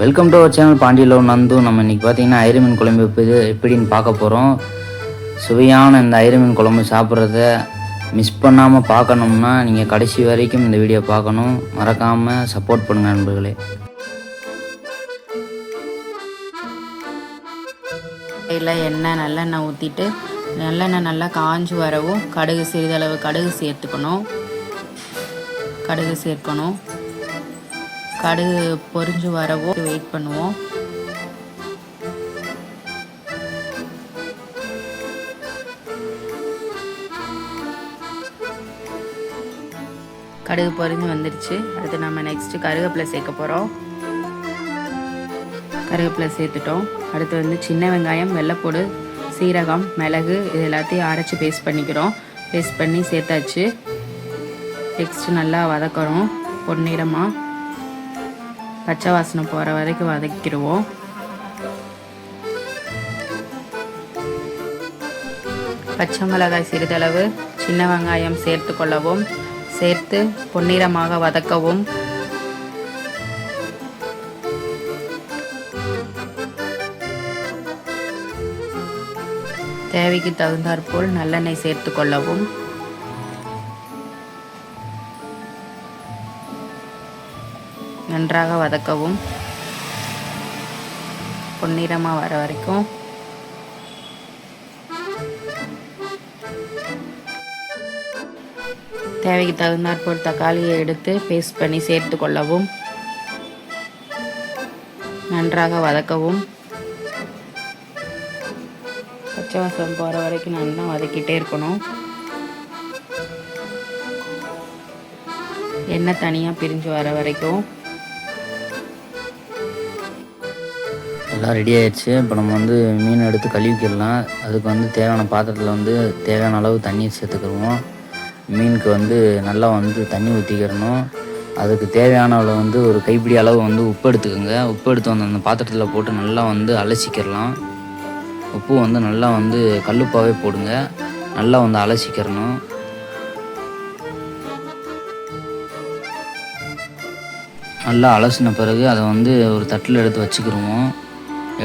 Welcome to our channel பாண்டியில் நந்து நம்ம இன்றைக்கி பார்த்தீங்கன்னா ஐரமீன் குழம்பு எப்படி எப்படின்னு பார்க்க போகிறோம் சுவையான இந்த ஐரமீன் குழம்பு சாப்பிட்றத மிஸ் பண்ணாமல் பார்க்கணும்னா நீங்கள் கடைசி வரைக்கும் இந்த வீடியோ பார்க்கணும். மறக்காமல் சப்போர்ட் பண்ணுங்கள் நண்பர்களே. கடையில் எண்ணெய் நல்லெண்ணெய் ஊற்றிட்டு நல்லெண்ணெய் நல்லா காஞ்சி வரவும் கடுகு சிறிதளவு கடுகு சேர்த்துக்கணும். கடுகு சேர்க்கணும். கடுகு பொரிஞ்சு வரவும் வெயிட் பண்ணுவோம். கடுகு பொரிஞ்சு வந்துடுச்சு அடுத்து நம்ம நெக்ஸ்ட்டு கருவேப்பிலை சேர்க்க போகிறோம் கருவேப்பிலை சேர்த்துட்டோம். அடுத்து வந்து சின்ன வெங்காயம் வெள்ளைப்பூடு சீரகம் மிளகு இது எல்லாத்தையும் அரைச்சி பேஸ்ட் பண்ணிக்கிறோம். பேஸ்ட் பண்ணி சேர்த்தாச்சு. நெக்ஸ்ட்டு நல்லா வதக்கிறோம் பொன்னிறமாக பச்சை வாசனை போகிற வரைக்கும் வதக்கிடுவோம். பச்சை மிளகாய் சிறிதளவு சின்ன வெங்காயம் சேர்த்து கொள்ளவும் சேர்த்து பொன்னிறமாக வதக்கவும். தேவைக்கு தகுந்தாற்போல் நல்லெண்ணெய் சேர்த்து கொள்ளவும். நன்றாக வதக்கவும். பொன்னிறமாக வர வரைக்கும். தேவைக்கு தகுந்தாற்போல் தக்காளியை எடுத்து பேஸ்ட் பண்ணி சேர்த்து கொள்ளவும். நன்றாக வதக்கவும். பச்சை வாசம் போகிற வரைக்கும் நல்லா வதக்கிட்டே இருக்கணும். எண்ணெய் தனியாக பிரிஞ்சு வர வரைக்கும். எல்லாம் ரெடி ஆயிடுச்சு. இப்போ நம்ம வந்து மீன் எடுத்து கழுவிக்கிடலாம் அதுக்கு வந்து தேவையான பாத்திரத்தில் வந்து தேவையான அளவு தண்ணி சேர்த்துக்கிடுவோம். மீனுக்கு வந்து நல்லா வந்து தண்ணி ஊற்றிக்கிறணும் அதுக்கு தேவையான அளவு வந்து ஒரு கைப்பிடி அளவு வந்து உப்பு எடுத்துக்கோங்க. உப்பு எடுத்து வந்து அந்த பாத்திரத்தில் போட்டு நல்லா வந்து அலசிக்கிடலாம். உப்பு வந்து நல்லா வந்து கல்லுப்பாகவே போடுங்க. நல்லா வந்து அலசிக்கிறணும் நல்லா அலசின பிறகு அதை வந்து ஒரு தட்டில் எடுத்து வச்சுக்கிடுவோம்.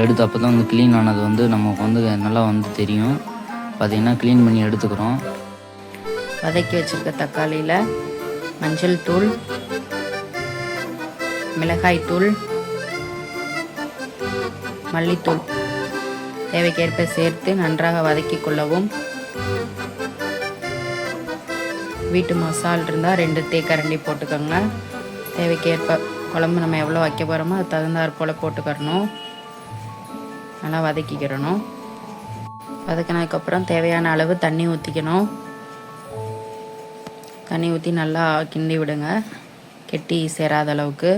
எடுத்து அப்போ தான் வந்து க்ளீன் ஆனது வந்து நமக்கு வந்து நல்லா வந்து தெரியும். பார்த்திங்கன்னா க்ளீன் பண்ணி எடுத்துக்கிறோம். வதக்கி வச்சிருக்க தக்காளியில் மஞ்சள் தூள் மிளகாய் தூள் மல்லித்தூள் தேவைக்கேற்ப சேர்த்து நன்றாக வதக்கி கொள்ளவும். வீட்டு மசால் இருந்தால் ரெண்டு தேக்கரண்டி போட்டுக்கோங்க. தேவைக்கேற்ப குழம்பு நம்ம எவ்வளோ வைக்க போகிறோமோ அது தகுந்தாற் போல் போட்டுக்கிறணும். நல்லா வதக்கிக்கிறணும் வதக்கினதுக்கப்புறம் தேவையான அளவு தண்ணி ஊற்றிக்கணும் தண்ணி ஊற்றி நல்லா கிண்டி விடுங்க. கெட்டி சேராத அளவுக்கு.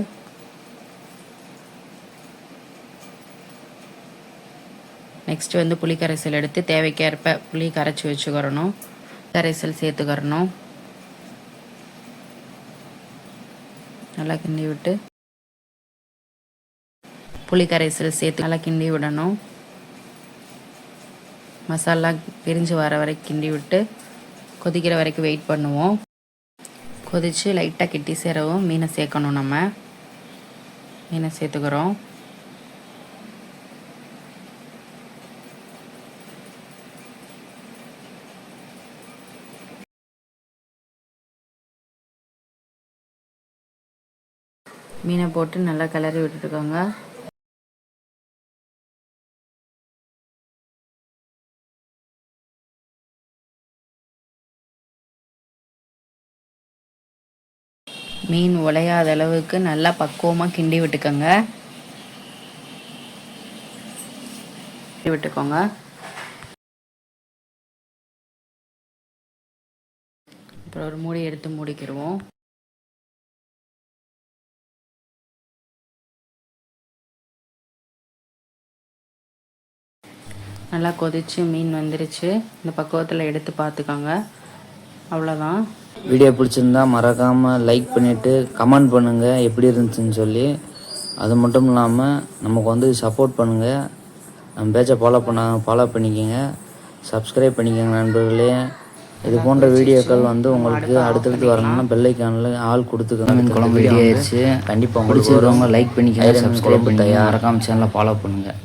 நெக்ஸ்ட் வந்து புளி கரைசல் எடுத்து தேவைக்கேற்ப புளி கரைச்சி வச்சுக்கிறணும். கரைசல் சேர்த்துக்கிறணும். நல்லா கிண்டி விட்டு புளி கரைசல் சேர்த்து நல்லா கிண்டி விடணும். மசாலா பிரிஞ்சு வர வரைக்கும் கிண்டி விட்டு கொதிக்கிற வரைக்கும் வெயிட் பண்ணுவோம். கொதித்து லைட்டாக கிட்டி சேரவும் மீனை சேர்க்கணும் நம்ம. மீனை சேர்த்துக்கிறோம். மீனை போட்டு நல்லா கிளறி விட்டுட்டுக்கோங்க. மீன் உலையாத அளவுக்கு நல்லா பக்குவமாக கிண்டி விட்டுக்கோங்க. கிண்டி விட்டுக்கோங்க. அப்புறம் ஒரு மூடி எடுத்து மூடிக்கிடுவோம் நல்லா கொதிச்சு மீன் வந்துருச்சு. இந்த பக்குவத்தில் எடுத்து பார்த்துக்கோங்க. அவ்வளோதான் வீடியோ பிடிச்சிருந்தா மறக்காமல் லைக் பண்ணிவிட்டு கமெண்ட் பண்ணுங்கள் எப்படி இருந்துச்சுன்னு சொல்லி. அது மட்டும் இல்லாமல் நமக்கு வந்து சப்போர்ட் பண்ணுங்கள் நம்ம பேச்சை ஃபாலோ பண்ண ஃபாலோ பண்ணிக்கோங்க. சப்ஸ்கிரைப் பண்ணிக்கோங்க நண்பர்களே. இது போன்ற வீடியோக்கள் வந்து உங்களுக்கு அடுத்தடுத்து வரணும்னா பெல் ஐக்கானில் ஆள் கொடுத்துக்கோங்க. மீன் குழம்பு ரெடி ஆயிடுச்சு. கண்டிப்பாக பிடிச்சிருக்கவங்க லைக் பண்ணிக்கோங்க சப்ஸ்கிரைப் பண்ணிக்கோங்க. மறக்காம சேனலை ஃபாலோ பண்ணுங்கள்